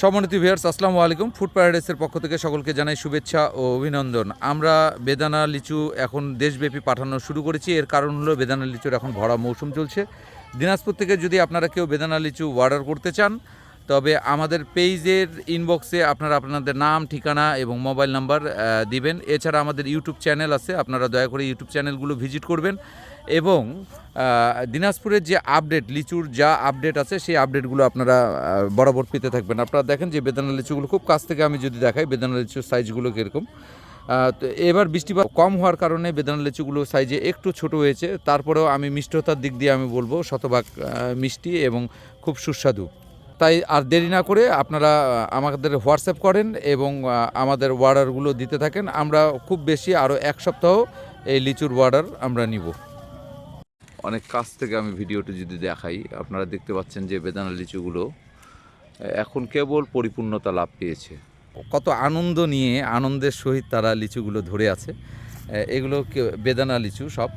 সম্মানিত ভিউয়ার্স, আসসালামু আলাইকুম। ফুড প্যারাডাইসের পক্ষ থেকে সকলকে জানাই শুভেচ্ছা ও অভিনন্দন। আমরা বেদানা লিচু এখন দেশব্যাপী পাঠানো শুরু করেছি। এর কারণ হলো বেদানা লিচুর এখন ভরা মৌসুম চলছে। দিনাজপুর থেকে যদি আপনারা কেউ বেদানা লিচু অর্ডার করতে চান, তবে আমাদের পেজের ইনবক্সে আপনারা আপনাদের নাম, ঠিকানা এবং মোবাইল নাম্বার দিবেন। এছাড়া আমাদের ইউটিউব চ্যানেল আছে। আপনারা দয়া করে ইউটিউব চ্যানেলগুলো ভিজিট করবেন। এবং দিনাজপুরের যে আপডেট, লিচুর যা আপডেট আছে, সেই আপডেটগুলো আপনারা বরাবর পেতে থাকবেন। আপনারা দেখেন যে বেদানা লিচুগুলো খুব কাছ থেকে আমি যদি দেখাই, বেদানা লিচুর সাইজগুলো কীরকম। তো এবার বৃষ্টিপাত কম হওয়ার কারণে বেদানা লিচুগুলো সাইজে একটু ছোট হয়েছে। তারপরেও আমি মিষ্টতার দিক দিয়ে আমি বলব, শতভাগ মিষ্টি এবং খুব সুস্বাদু। তাই আর দেরি না করে আপনারা আমাদের হোয়াটসঅ্যাপ করেন এবং আমাদের অর্ডারগুলো দিতে থাকেন। আমরা খুব বেশি আরও এক সপ্তাহ এই লিচুর অর্ডার আমরা নিব। অনেক কাছ থেকে আমি ভিডিওটি যদি দেখাই, আপনারা দেখতে পাচ্ছেন যে বেদানা লিচুগুলো এখন কেবল পরিপূর্ণতা লাভ পেয়েছে। কত আনন্দ নিয়ে, আনন্দের সহিত তারা লিচুগুলো ধরে আছে। এগুলো বেদানা লিচু সব।